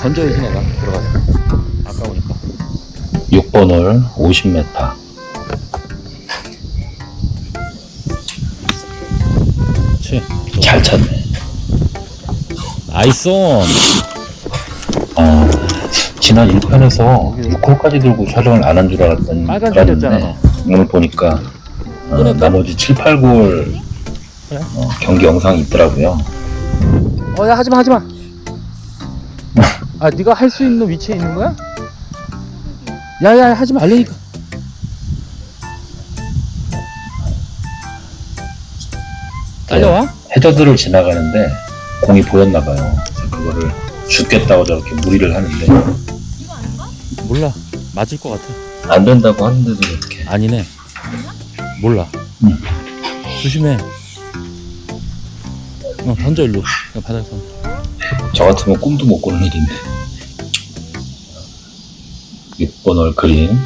던져야지 내가 들어가서 아까우니까 6번 홀 50m. 그렇지 잘 쳤네. 나이스 아, 지난 1편에서 6홀까지 들고 촬영을 안 한 줄 알았더니 빨간 알았는데 줄이었잖아, 오늘 보니까 어, 끊을까? 나머지 7, 8골 그래? 어, 경기 영상이 있더라고요. 어야 하지마 하지마 아 네가 할 수 있는 위치에 있는 거야? 야야 하지 말라니까. 딸려와? 해저드를 지나가는데 공이 보였나 봐요. 그래서 그거를 죽겠다고 저렇게 무리를 하는데. 몰라. 맞을 것 같아. 안 된다고 하는데도 이렇게. 아니네. 몰라. 응. 조심해. 어 던져 일로. 그냥 바닥에 던져 저 같으면 꿈도 못 꾸는 일인데. 6번 홀 그린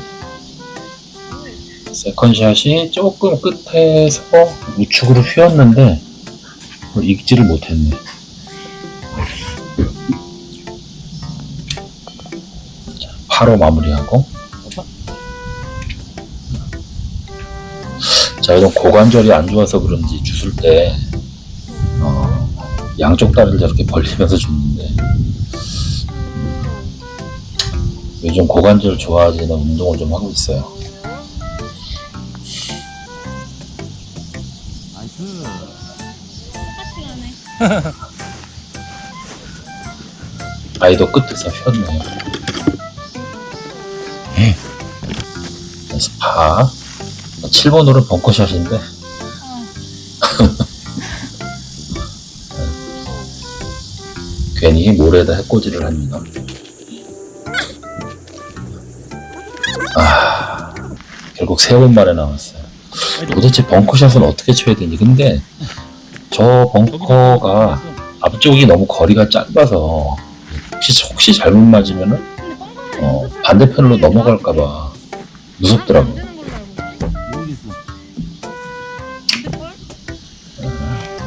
세컨샷이 조금 끝에서 우측으로 휘었는데 읽지를 못했네. 자, 8호 마무리하고. 자 이런 고관절이 안 좋아서 그런지 주술 때 어, 양쪽 다리를 저렇게 벌리면서 줬는데 요즘 고관절 좋아지는 운동을 좀 하고 있어요. 아이도 끝에서 휘었네요. 예. 스파 7번으로 벙커샷인데 괜히 모래에다 해코지를 합니다. 아, 결국 세 번 만에 나왔어요. 도대체 벙커샷은 어떻게 쳐야 되니? 근데 저 벙커가 앞쪽이 너무 거리가 짧아서 혹시, 혹시 잘못 맞으면은 어, 반대편으로 넘어갈까봐 무섭더라고.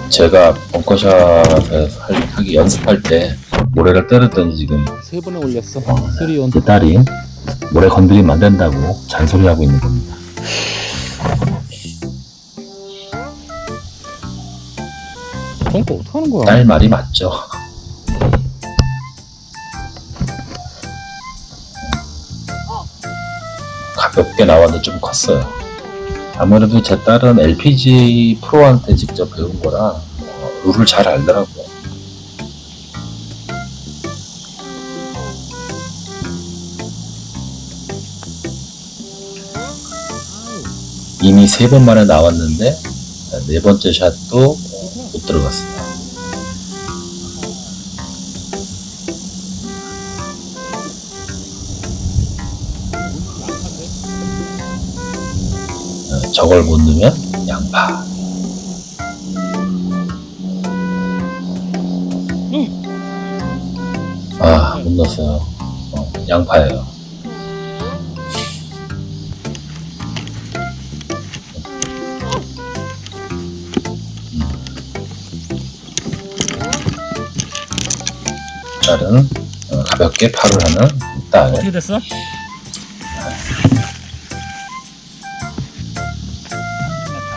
제가 벙커샷을 할- 하기 연습할 때 모래를 때렸더니 지금 세 번에 올렸어 어, 쓰리온 제 딸이 모래 건드리면 안 된다고 잔소리하고 있는 겁니다. 그러니까 어떡하는 거야 딸 말이 맞죠. 가볍게 나왔는데 좀 컸어요. 아무래도 제 딸은 LPG 프로한테 직접 배운 거라 어, 룰을 잘 알더라고 이미 세 번 만에 나왔는데 네 번째 샷도 못 들어갔어요. 어, 저걸 못 넣으면 양파. 아, 못 넣었어요. 어, 양파예요. 딸은 어, 가볍게 팔을 하는 딸. 어떻게 됐어?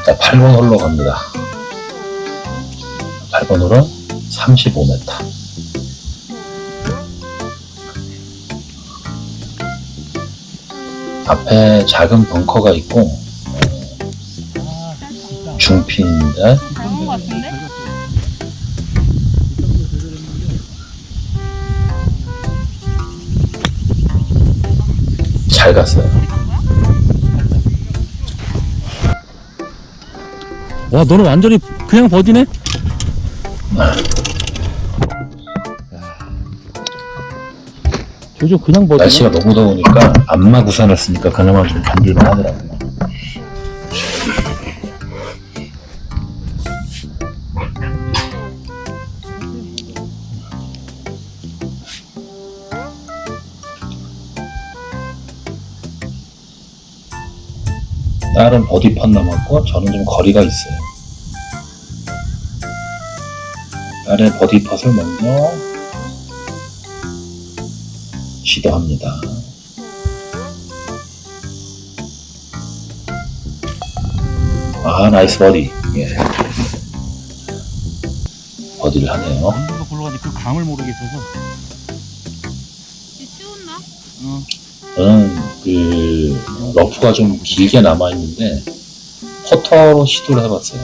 자, 8번 홀로 갑니다. 8번 홀은 35m. 앞에 작은 벙커가 있고 어, 중핀인데 나온 거 같은데? 잘 갔어요. 와 너는 완전히 그냥 버디네? 조조 그냥 버디네? 날씨가 너무 더우니까 안마 구산을 쓰니까 그나마 좀 견딜만 하더라고요. 딸은 버디 팟 남았고 저는 좀 거리가 있어요. 딸의 버디 팟을 먼저 시도합니다. 아, 나이스 버디. 예. 버디를 하네요. 언제가 굴러가지 그 감을 모르겠어서. 치웠나? 어. 저는 그 러프가 좀 길게 남아 있는데 퍼터로 시도를 해봤어요.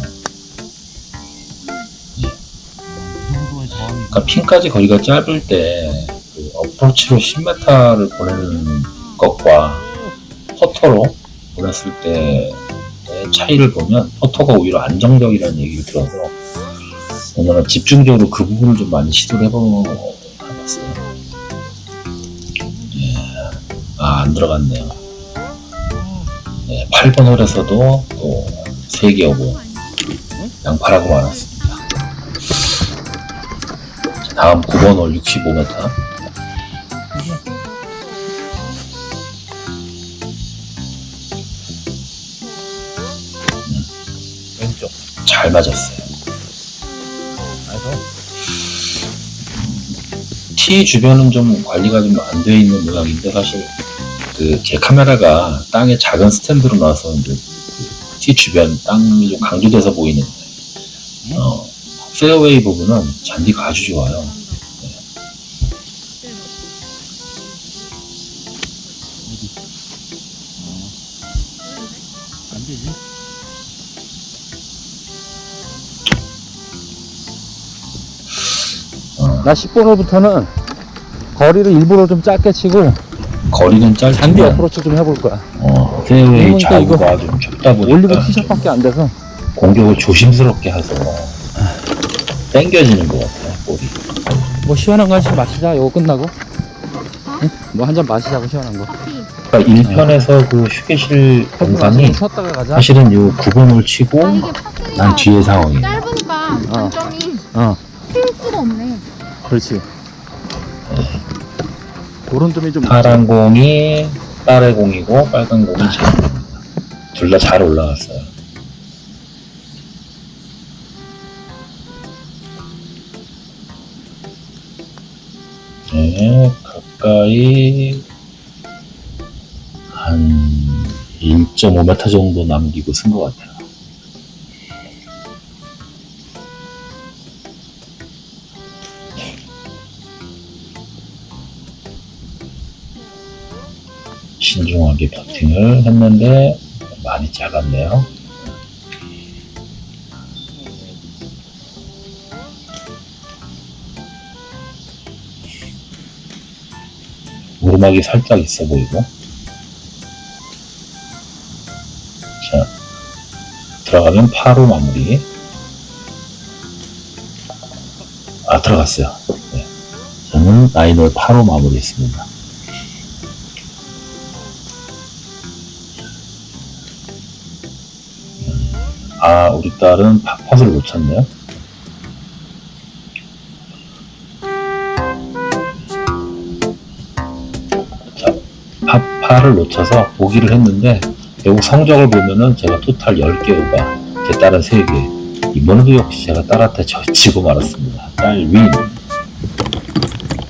저항이. 그러니까 핀까지 거리가 짧을 때 그 어프로치로 10m를 보내는 것과 퍼터로 보냈을 때의 차이를 보면 퍼터가 오히려 안정적이라는 얘기를 들어서 오늘은 집중적으로 그 부분을 좀 많이 시도를 해보- 해봤어요. 아, 안 들어갔네요. 네, 8번 홀에서도 또 3개 오고 양파라고 많았습니다. 자, 다음 9번 홀 65m. 왼쪽. 잘 맞았어요. 티 주변은 좀 관리가 좀 안 돼 있는 모양인데 사실 그 제 카메라가 땅에 작은 스탠드로 나와서 이제 그티 주변 땅이 좀 강조돼서 보이는 어, 페어웨이 부분은 잔디가 아주 좋아요. 나 10번호부터는 거리를 일부러 좀 짧게 치고 거리는 잔디 짧지만 어프로치 좀 해볼 거야. 어, 페어웨이 그러니까 좌우가 좀 좁다 올리브 보니까 티샷밖에 안 돼서. 공격을 조심스럽게 해서 땡겨지는 것 같아요. 볼이. 뭐 시원한 거 한씩 마시자. 이거 끝나고. 응? 뭐 한 잔 마시자고 시원한 거. 그러니까 1편에서 그 휴게실 동상이 좀 쉬었다가 가자. 사실은 이 9번을 치고 아 이게 파스가 난 뒤에 상황이에요. 짧으니까 어. 단점이 어, 풀 수가 없네. 그렇지. 그런 점이 좀. 파란 공이 딸의 공이고 빨간 공이 제 공입니다. 둘 다 잘 올라갔어요. 네, 가까이 한 1.5m 정도 남기고 쓴 것 같아요. 신중하게 퍼팅을 했는데 많이 작았네요. 오르막이 살짝 있어 보이고. 자, 들어가면 파로 마무리. 아, 들어갔어요. 네. 저는 라인을 파로 마무리했습니다. 아, 우리 딸은 파- 팟을 못 찾네요. 자, 파, 파를 놓쳐서 보기를 했는데, 결국 성적을 보면은 제가 토탈 10개 오가, 제 딸은 3개. 이번에도 역시 제가 딸한테 져- 지고 말았습니다. 딸 윈.